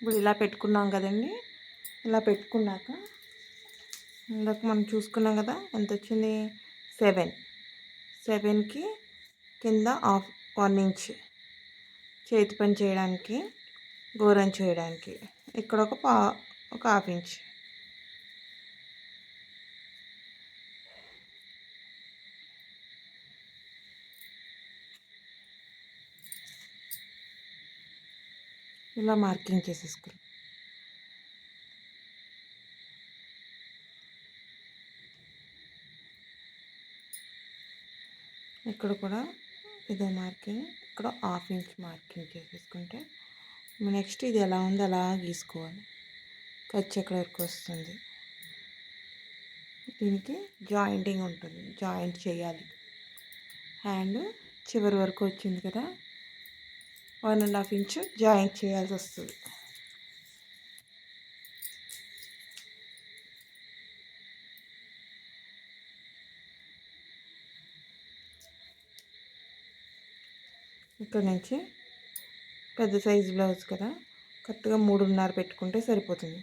ఇప్పుడు ఇలా పెట్టుకున్నాం కదండి. ఇలా పెట్టుకున్నాక ఇందాక మనం చూసుకున్నాం కదా ఎంత వచ్చింది సెవెన్. సెవెన్కి కింద హాఫ్ వన్ ఇంచ్ చేతి పని చేయడానికి గోరం చేయడానికి. ఇక్కడ ఒక పా ఒక హాఫ్ ఇంచ్. ఇలా మార్కింగ్ చేసేసుకుని ఇక్కడ కూడా ఇదే మార్కింగ్ ఇక్కడ హాఫ్ ఇంచ్ మార్కింగ్ చేసేసుకుంటే నెక్స్ట్ ఇది ఎలా ఉందో అలా గీసుకోవాలి. ఖర్చు ఎక్కడ వరకు వస్తుంది. దీనికి జాయింటింగ్ ఉంటుంది జాయింట్ చేయాలి. హ్యాండ్ చివరి వరకు వచ్చింది కదా one and half inch joint చేయాల్సి వస్తుంది. ఇక్కడ నుంచి పెద్ద సైజు బ్లౌజ్ కదా కరెక్ట్గా మూడున్నర పెట్టుకుంటే సరిపోతుంది.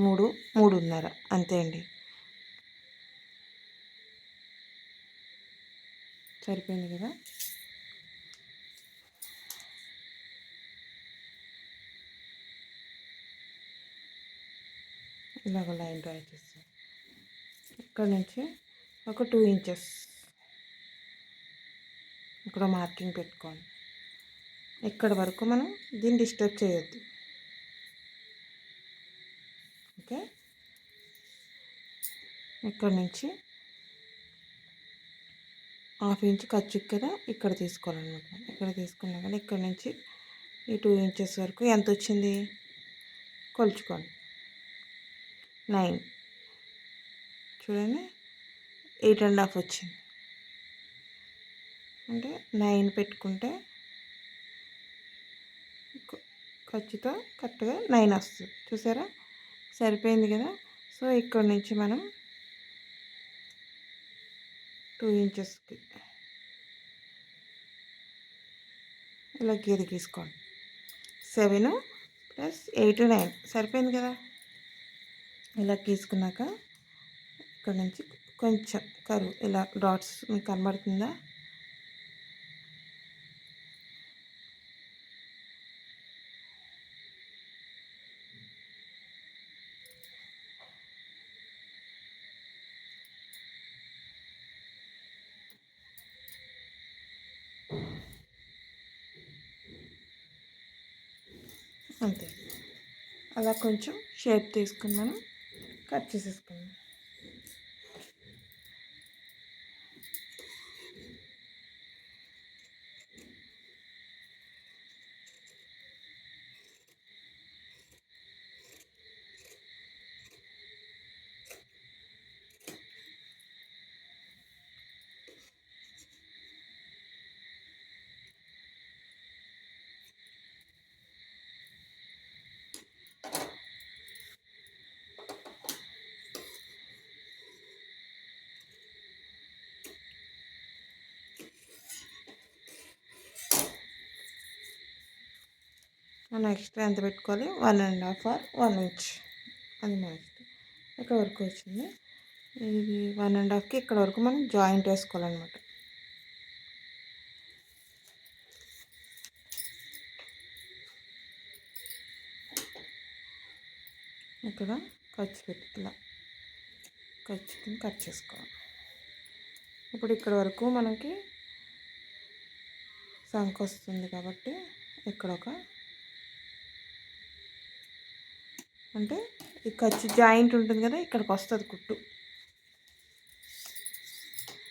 మూడు మూడున్నర. అంతే అండి. సరిపోయింది కదా? ఇలాగ లైన్ డ్రా చేస్తాం ఇక్కడ నుంచి ఒక టూ ఇంచెస్. ఇక్కడ మార్కింగ్ పెట్టుకోండి. ఇక్కడ వరకు మనం దీన్ని డిస్టర్బ్ చేయొద్దు. ఓకే. ఇక్కడ నుంచి హాఫ్ ఇంచ్ ఖర్చు కదా ఇక్కడ తీసుకోవాలన్నమాట. ఇక్కడ తీసుకున్నా కానీ ఇక్కడ నుంచి ఈ టూ ఇంచెస్ వరకు ఎంత వచ్చింది? కొలుచుకోండి. నైన్. చూడండి ఎయిట్ అండ్ హాఫ్ వచ్చింది. అంటే నైన్ పెట్టుకుంటే ఖర్చుతో కరెక్ట్గా నైన్ వస్తుంది. చూసారా? సరిపోయింది కదా? సో ఇక్కడ నుంచి మనం టూ ఇంచెస్కి ఇలా గీత గీసుకోండి సెవెన్ ప్లస్ ఎయిట్ నైన్ సరిపోయింది కదా? ఇలా గీసుకున్నాక ఇక్కడ నుంచి కొంచెం కరువు ఇలా డాట్స్ మీకు కనబడుతుందా? అంతే. అలా కొంచెం షేప్ తీసుకుని మనం కట్ చేసేసుకుందాం. మనం ఎక్స్ట్రా ఎంత పెట్టుకోవాలి? One and half or one inch అది మన ఇక్కడ వరకు వచ్చింది. ఇది వన్ అండ్ హాఫ్కి ఇక్కడ వరకు మనం జాయింట్ వేసుకోవాలన్నమాట. ఇక్కడ ఖర్చు పెట్టి ఇలా కట్ చేసుకోవాలి. ఇప్పుడు ఇక్కడ వరకు మనకి సంఖ వస్తుంది కాబట్టి ఇక్కడ ఒక అంటే ఈ ఖర్చు జాయింట్ ఉంటుంది కదా ఇక్కడికి వస్తుంది కుట్టు.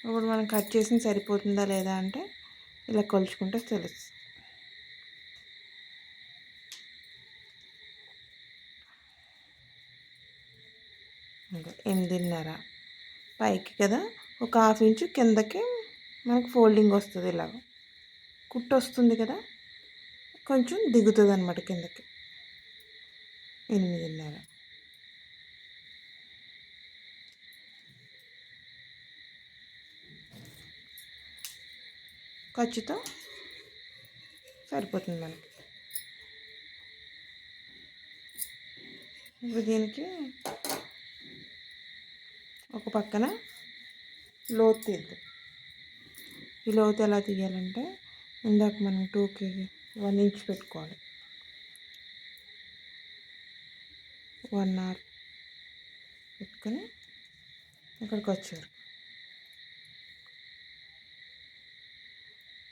ఇప్పుడు మనం కట్ చేసిన సరిపోతుందా లేదా అంటే ఇలా కొలుచుకుంటే తెలుసు. ఎనిమిదిన్నర పైకి కదా ఒక హాఫ్ ఇంచు కిందకి మనకు ఫోల్డింగ్ వస్తుంది ఇలా కుట్టు వస్తుంది కదా కొంచెం దిగుతుంది అనమాట కిందకి. ఎనిమిదిన్నర. ఖర్చుతో సరిపోతుంది మనకి. ఇప్పుడు దీనికి ఒక పక్కన లోతు తీద్దాం. ఈ లోతు ఎలా తీయాలంటే ఇందాక మనం టూ కేజీ వన్ ఇంచ్ పెట్టుకోవాలి. వన్ అవర్ పెట్టుకొని ఇక్కడికి వచ్చారు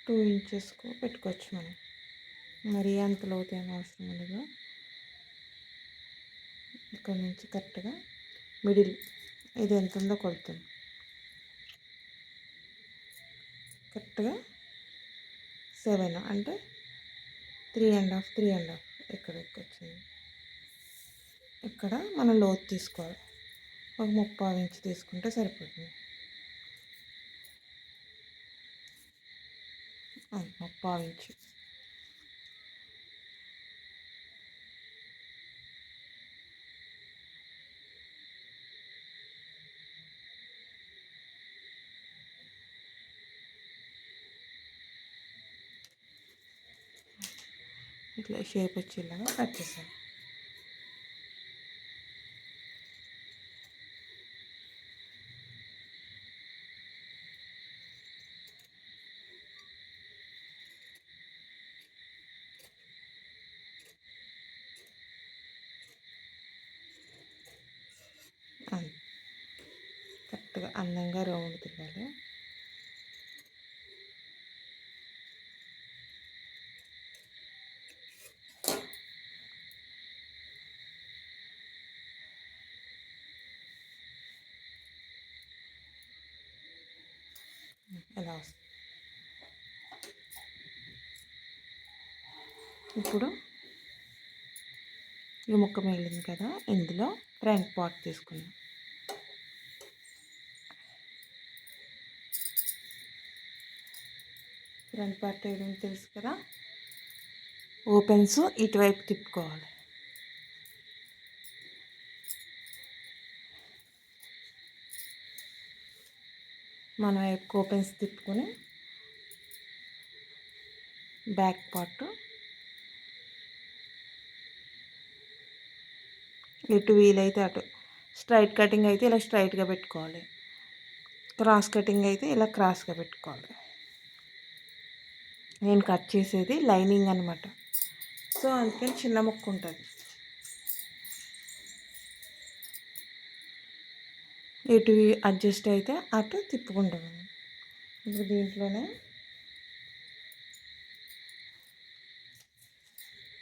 టూ ఇంచెస్కు పెట్టుకోవచ్చు మనం. మరీ అంత లోతు ఏం అవసరం ఉండదు. ఇక్కడ నుంచి కరెక్ట్గా మిడిల్ ఇది ఎంత ఉందో కొడుతుంది కరెక్ట్గా సెవెన్ అంటే three and half three and half ఇక్కడ వచ్చింది ఇక్కడ మనం లోతు తీసుకోవాలి. ఒక ముప్పై ఇంచు తీసుకుంటే సరిపోతుంది. ముప్పై ఇంచు. ఇట్లా షేప్ వచ్చేలాగా కట్ చేసాను కరెక్ట్గా అందంగా రౌండ్ తిన్నాను ఎలా వస్తుంది ఇప్పుడు ఈ ముక్క మిగిలింది కదా ఇందులో ఫ్రంట్ పార్ట్ తీసుకుందాం. ఫ్రంట్ పార్ట్ వేయడం తెలుసు కదా? ఓపెన్స్ ఇటువైపు తిప్పుకోవాలి. మనం వైపు ఓపెన్స్ తిప్పుకొని బ్యాక్ పార్ట్ ఎటు వీలైతే అటు స్ట్రైట్ కటింగ్ అయితే ఇలా స్ట్రైట్గా పెట్టుకోవాలి. క్రాస్ కటింగ్ అయితే ఇలా క్రాస్గా పెట్టుకోవాలి. నేను కట్ చేసేది లైనింగ్ అనమాట సో అందుకని చిన్న ముక్క ఉంటుంది. ఎటు అడ్జస్ట్ అయితే అటు తిప్పుకుంటాము ఇప్పుడు దీంట్లోనే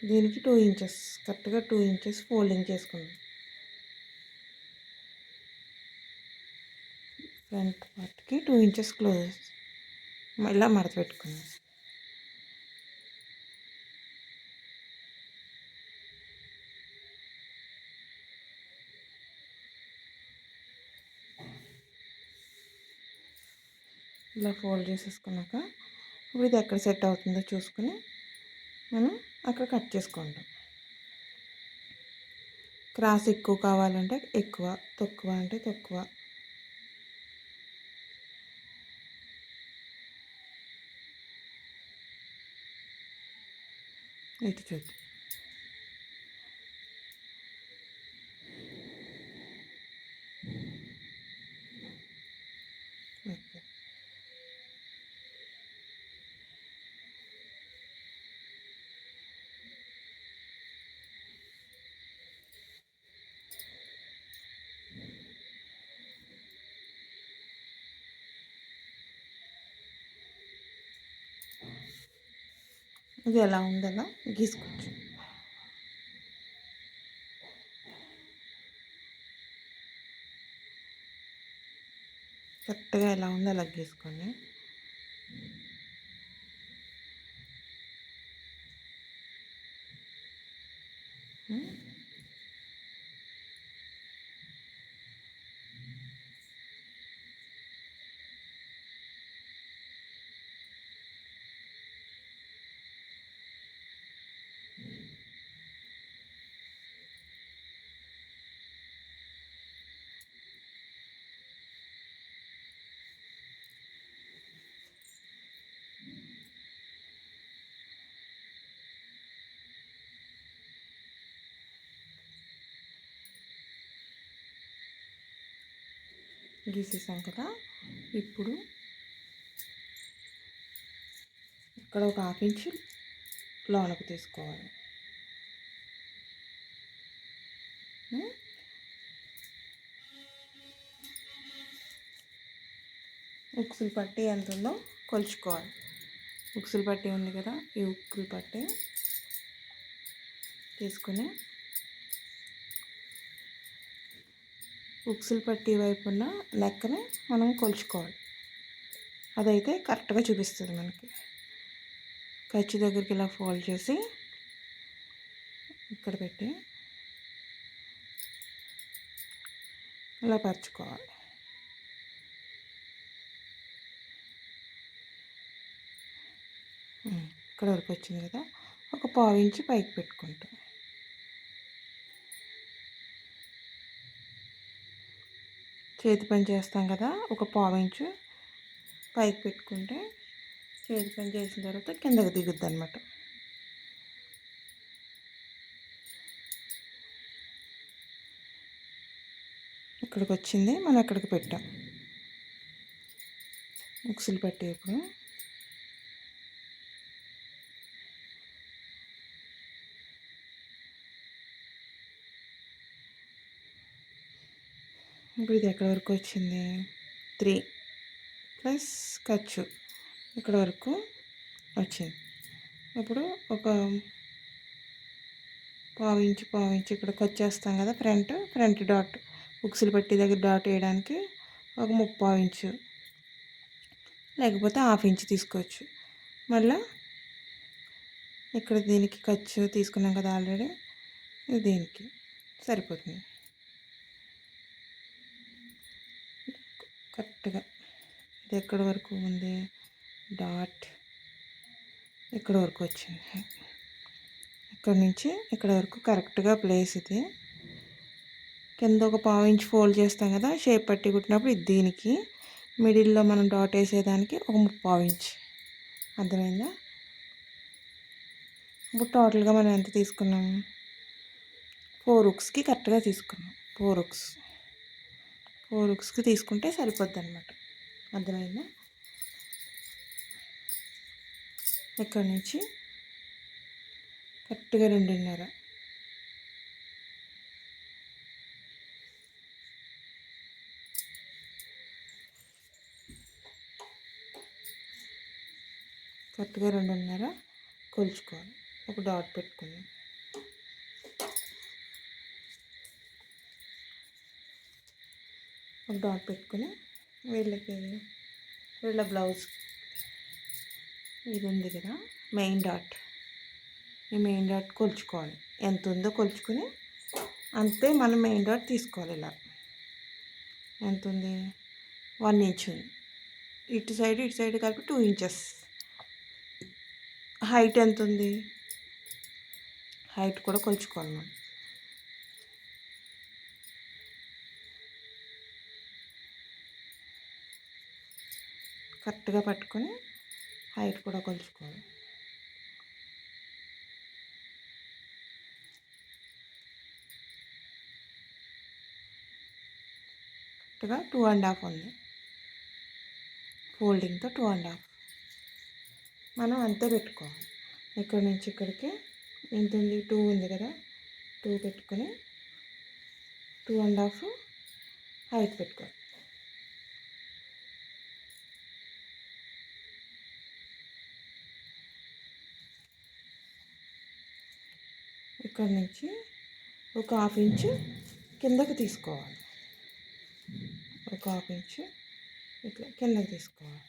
దీనికి టూ ఇంచెస్ కరెక్ట్గా టూ ఇంచెస్ ఫోల్డింగ్ చేసుకుందాం. ఫ్రంట్ పార్ట్కి టూ ఇంచెస్ క్లోజ్ ఇలా మడత పెట్టుకుందాం. ఇలా ఫోల్డ్ చేసేసుకున్నాక ఇప్పుడు ఇది ఎక్కడ సెట్ అవుతుందో చూసుకుని మనం అక్కడ కట్ చేసుకుంటాం. క్రాస్ ఎక్కువ కావాలంటే ఎక్కువ తక్కువ అంటే తక్కువ. ఇటు చూద్దాం ఇది ఎలా ఉందలా గీసుకోవచ్చు కరెక్ట్గా ఎలా ఉందో అలా గీసుకోండి Mm-hmm. గీసేసాం కదా. ఇప్పుడు ఇక్కడ ఒక హాఫ్ ఇంచ్ లోనకు తీసుకోవాలి. ఉక్సులు పట్టి ఎంత ఉందో కొలుచుకోవాలి. ఉక్సులు పట్టి ఉంది కదా ఈ ఉక్కులు పట్టి తీసుకుని ఉక్సులు పట్టి ఉన్న లెక్కని మనం కొలుచుకోవాలి. అదైతే కరెక్ట్గా చూపిస్తుంది మనకి. ఖర్చు దగ్గరికి ఇలా ఫోల్డ్ చేసి ఇక్కడ పెట్టి ఇలా పరుచుకోవాలి. ఇక్కడ వరకు వచ్చింది కదా? ఒక పావు ఇంచు పైకి పెట్టుకుంటాం. చేతి పని చేస్తాం కదా ఒక పావు ఇంచు పైకి పెట్టుకుంటే చేతి పని చేసిన తర్వాత కిందకి దిగుద్ది అనమాట ఇక్కడికి వచ్చింది మనం అక్కడికి పెట్టాం. ఉక్సులు పెట్టి ఇప్పుడు ఇప్పుడు ఇది ఎక్కడి వరకు వచ్చింది? త్రీ ప్లస్ ఖర్చు ఇక్కడ వరకు వచ్చింది? ఇప్పుడు ఒక పావు ఇంచు పావు ఇంచు ఇక్కడికి వచ్చేస్తాం కదా ఫ్రంట్ ఫ్రంట్ డాట్ బుక్స్లు పట్టి దగ్గర డాట్ వేయడానికి ఒక ముప్పావు ఇంచు. లేకపోతే హాఫ్ ఇంచ్ తీసుకోవచ్చు. మళ్ళా ఇక్కడ దీనికి ఖర్చు తీసుకున్నాం కదా ఆల్రెడీ ఇది దీనికి సరిపోతుంది. కరెక్ట్గా. ఇది ఎక్కడి వరకు ఉంది? డాట్. ఇక్కడ వరకు వచ్చింది? ఇక్కడ నుంచి? ఇక్కడ వరకు కరెక్ట్గా ప్లేస్ ఇది. కింద ఒక పావు ఇంచ్ ఫోల్డ్ చేస్తాం కదా? షేప్ పట్టి కుట్టినప్పుడు ఇది దీనికి. మిడిల్లో మనం డాట్ వేసేదానికి ఒక ముప్పావు ఇంచ్. అర్థమైందా? ఇప్పుడు టోటల్గా మనం ఎంత తీసుకున్నాం ఫోర్ ఉక్స్కి కరెక్ట్గా తీసుకున్నాం. ఫోర్ ఉక్స్. ఫోర్ ఉక్స్కి తీసుకుంటే సరిపోద్ది అనమాట అర్థమైందా? ఇక్కడ నుంచి? కరెక్ట్గా రెండున్నర. కరెక్ట్గా రెండున్నర. కొలుచుకోవాలి. ఒక డాట్ పెట్టుకుని ఒక డాట్ పెట్టుకుని వీళ్ళకి వీళ్ళ బ్లౌజ్ ఇది ఉంది కదా మెయిన్ డాట్. ఈ మెయిన్ డాట్ కొలుచుకోవాలి. ఎంత ఉందో కొలుచుకుని అంతే మనం మెయిన్ డాట్ తీసుకోవాలి ఇలా. ఎంత ఉంది? వన్ ఇంచ్ ఉంది. ఇటు సైడ్ ఇటు సైడ్ కలిపి టూ ఇంచెస్. హైట్ ఎంత ఉంది? హైట్ కూడా కొలుచుకోవాలి మనం. కరెక్ట్గా పట్టుకొని హైట్ కూడా కొలుచుకోవాలి. కరెక్ట్గా టూ అండ్ హాఫ్ ఉంది. ఫోల్డింగ్తో టూ అండ్ హాఫ్. మనం అంతే పెట్టుకోవాలి. ఇక్కడ నుంచి ఇక్కడికి ఎంత ఉంది టూ ఉంది కదా టూ పెట్టుకొని టూ అండ్ హాఫ్ హైట్ పెట్టుకోవాలి. ఇక్కడ నుంచి ఒక హాఫ్ ఇంచు కిందకి తీసుకోవాలి. ఒక హాఫ్ ఇంచు ఇట్లా కిందకి తీసుకోవాలి.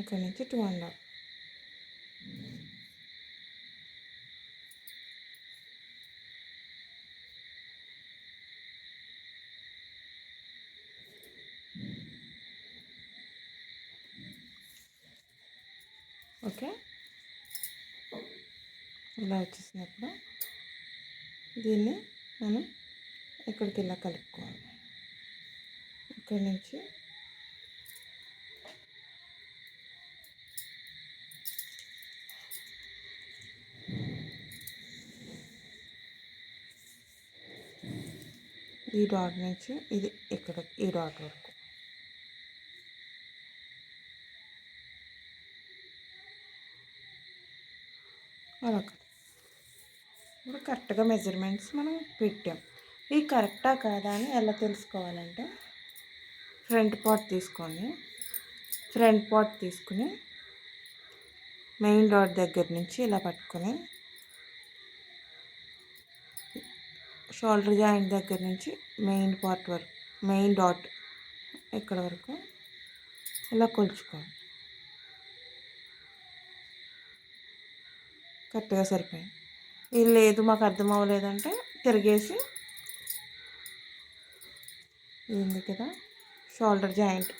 ఇక్కడ నుంచి టూ అండ్ హాఫ్. ఓకే? ఇలా వచ్చేసినప్పుడు దీన్ని మనం ఇక్కడికి ఇలా కలుపుకోవాలి. ఇక్కడి నుంచి ఈ డాట్ నుంచి ఇది ఇక్కడ ఈ డాట్ వరకు. అలా కరెక్ట్గా మెజర్మెంట్స్ మనం పెట్టాం. ఇది కరెక్టా కాదా అని ఎలా తెలుసుకోవాలంటే ఫ్రంట్ పార్ట్ తీసుకొని ఫ్రంట్ పార్ట్ తీసుకుని మెయిన్ రోడ్ దగ్గర నుంచి ఇలా పట్టుకొని షోల్డర్ జాయింట్ దగ్గర నుంచి మెయిన్ పార్ట్ వరకు మెయిన్ డాట్ ఇక్కడ వరకు ఇలా కొలుచుకోవాలి. కరెక్ట్గా సరిపోయింది. ఇది లేదు మాకు అర్థం అవ్వలేదంటే తిరిగేసి ఇది కదా? షోల్డర్ జాయింట్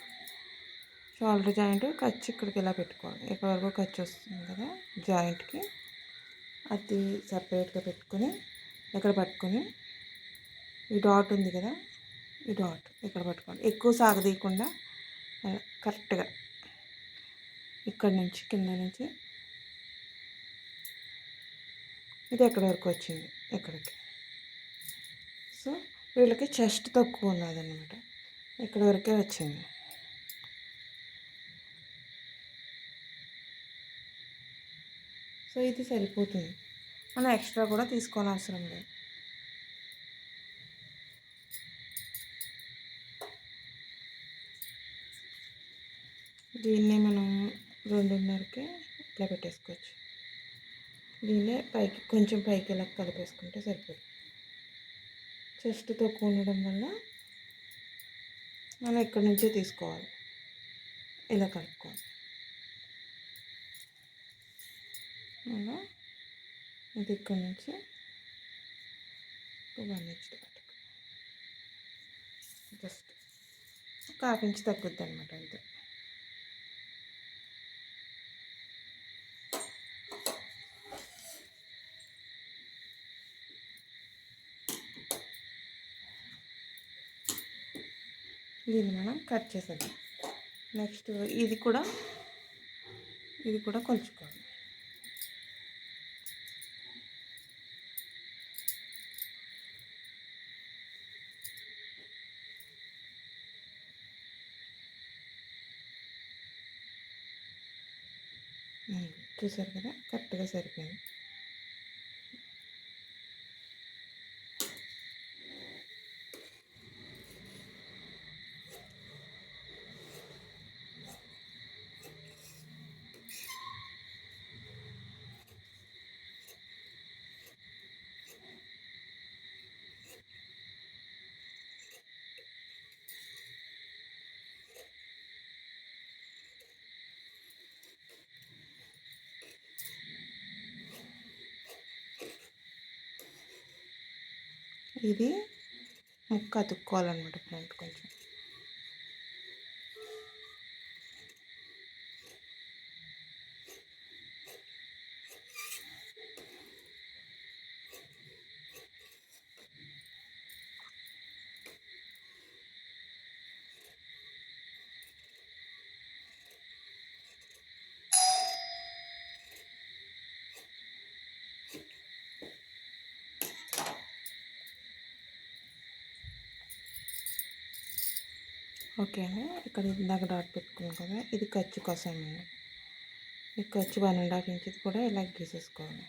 షోల్డర్ జాయింట్ ఖర్చు ఇక్కడికి ఇలా పెట్టుకోండి ఇక్కడ వరకు ఖర్చు వస్తుంది కదా జాయింట్కి అది సపరేట్గా పెట్టుకొని ఇక్కడ పట్టుకొని ఈ డాట్ ఉంది కదా ఈ డాట్ ఇక్కడ పట్టుకోండి ఎక్కువ సాగదీయకుండా కరెక్ట్గా ఇక్కడ నుంచి కింద నుంచి ఇది ఎక్కడి వరకు వచ్చింది? ఎక్కడికి? సో వీళ్ళకి చెస్ట్ తక్కువ ఉన్నదన్నమాట. ఇక్కడ వరకే వచ్చింది? సో ఇది సరిపోతుంది. మనం ఎక్స్ట్రా కూడా తీసుకోనవసరం లేదు. దీన్ని మనం రెండున్నరకి ఇట్లా పెట్టేసుకోవచ్చు. దీన్నే పైకి కొంచెం పైకి ఇలా కలిపేసుకుంటే సరిపోతుంది చెస్ట్తో తక్కువ ఉండడం వల్ల మనం ఎక్కడి నుంచే తీసుకోవాలి. ఇలా కలుపుకోవాలి. అలా ఇది ఇక్కడి నుంచి వన్ ఇంచ్ జస్ట్ ఒక హాఫ్ ఇంచ్ తగ్గుద్ది అనమాట అంతే. దీన్ని మనం కట్ చేసేద్దాం. నెక్స్ట్ ఇది కూడా ఇది కూడా కొలుచుకోవాలి. చూసారు కదా? కరెక్ట్గా సరిపోయింది. ఇది ముక్క అతుక్కోవాలన్నమాట ఫ్రంట్ కొంచెం. ఓకే అండి ఇక్కడ ఇందాక డాట్ పెట్టుకున్నాం కదా ఇది ఖర్చు కోసం అండి ఈ ఖర్చు వన్ అండ్ హాఫ్ ఇంచెస్ కూడా ఇలా గీసేసుకోవాలి.